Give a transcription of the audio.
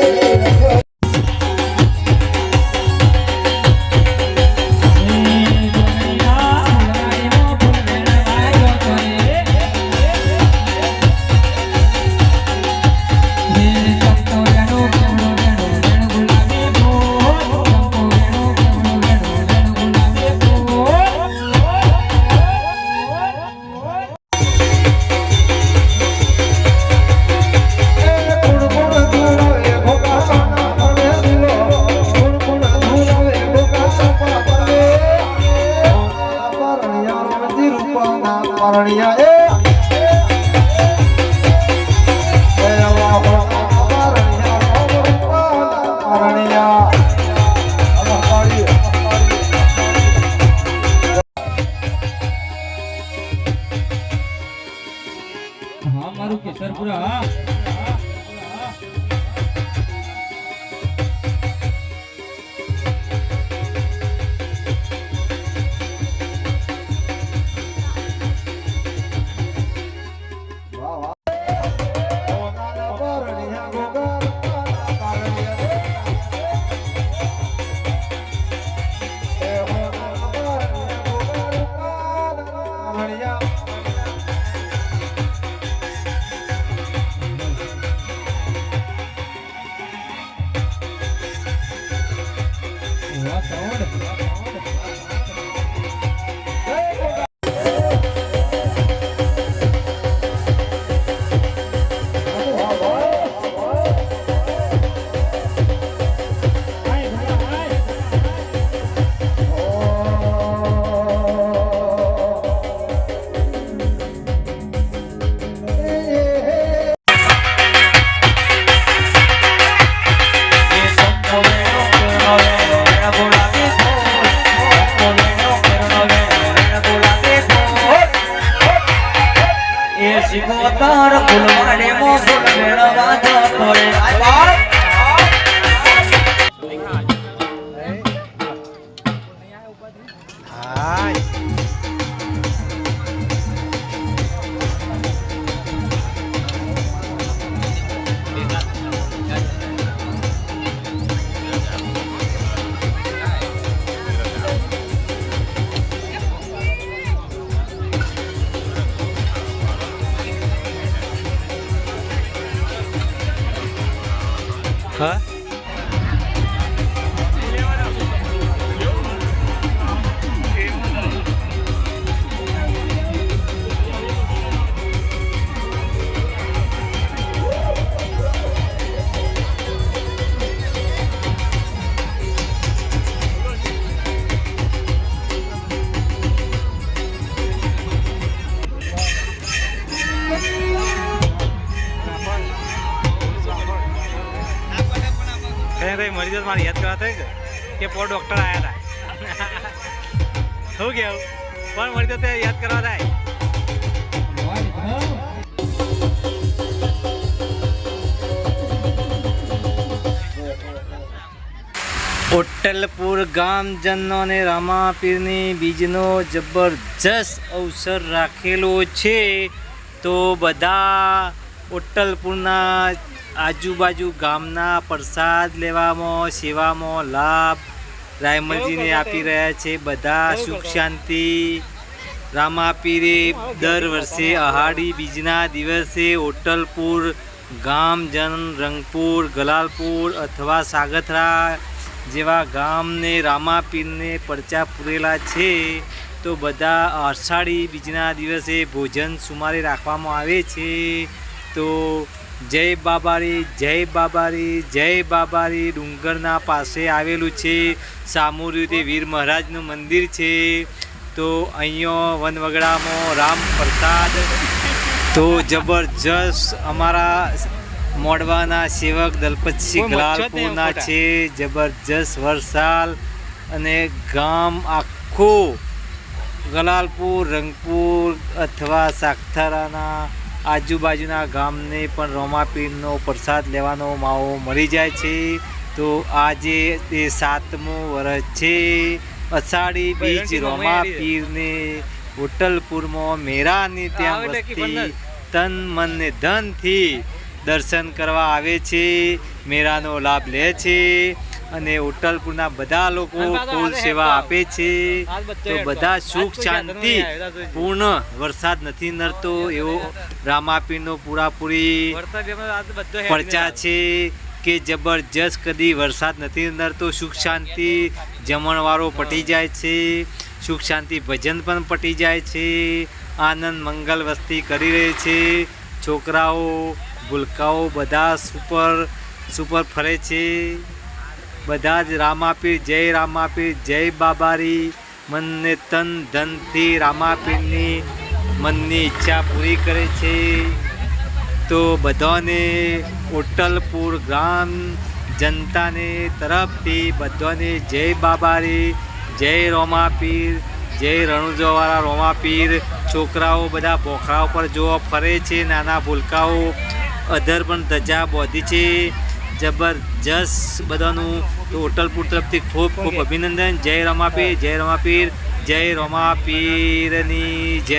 Yeah. પરણિયા એ ¡Para culo, 诶 મરી જશે મારે યાદ કરવા થઈ કે કે પો ડોક્ટર આયા હતા શું કેવું? પણ મરી જશે યાદ કરવા થાય? ઓટલપુર ગામજનોને રામાપીરની બીજનો જબરજસ્ત અવસર રાખેલો છે. તો બધા ઓટલપુરના આજુબાજુ ગામના પ્રસાદ લેવામાં સેવામાં લાભ રાયમલજીને આપી રહ્યા છે. બધા સુખ શાંતિ રામાપીરે દર વર્ષે અહાડી બીજના દિવસે ઓટલપુર ગામજન રંગપુર ગલાલપુર અથવા સાગથરા જેવા ગામને રામાપીરને પરચા પૂરેલા છે. તો બધા અષાઢી બીજના દિવસે ભોજન સુમારે રાખવામાં આવે છે. તો જય બાબારી જય બાબારી જય બાબારી. ડુંગરના પાસે આવેલું છે તે વીર મહારાજનું મંદિર છે. તો અહીંયા વનવગડામાં રામ પ્રસાદ. તો જબરજસ્ત અમારા મોડવાના સેવક દલપતસિંહ લાલપુરના ગલાલપુરના છે. જબરજસ્ત વરસાલ અને ગામ આખું ગલાલપુર રંગપુર અથવા સાગથરાના આજુબાજુના ગામને પણ રોમાપીરનો પ્રસાદ લેવાનો માવો મળી જાય છે. તો આજે તે સાતમું વર્ષ છે. અષાઢી બીજ રોમાપીરને હોટલપુરમાં મેરાની ત્યાં વસ્તી તન મન ને ધનથી દર્શન કરવા આવે છે. મેળાનો લાભ લે છે. અને હોટલપુરના બધા લોકો ફૂલ સેવા આપે છે. તો બધા સુખ શાંતિ પૂર્ણ વરસાદ નથી નડતો એવો રામાપીરનો પૂરાપૂરી પડચા છે કે જબરજસ્ત કદી વરસાદ નથી નડતો સુખ શાંતિ જમણવારો પટી જાય છે સુખ શાંતિ ભજન પણ પટી જાય છે આનંદ મંગલ વસ્તી કરી રહી છે છોકરાઓ ભૂલકાઓ બધા સુપર સુપર ફરે છે. બધા જ રામાપીર, જય રામાપીર, જય બાબારી, મનને તન ધનથી રામાપીરની મનની ઈચ્છા પૂરી કરે છે. તો બધાને ઓટલપુર ગ્રામ જનતાને તરફથી બધાને જય બાબારી, જય રોમાપીર, જય રણુજવાળા રોમાપીર. છોકરાઓ બધા પોખરા ઉપર જોવા ફરે છે, નાના ભૂલકાઓ. અધર પણ ધજા બોધી છે. જબરજસ્ત બધાનું તો હોટલપુર તરફથી ખૂબ ખૂબ અભિનંદન. જય રમાપીર જય રમાપીર જય રમાપીરની જય.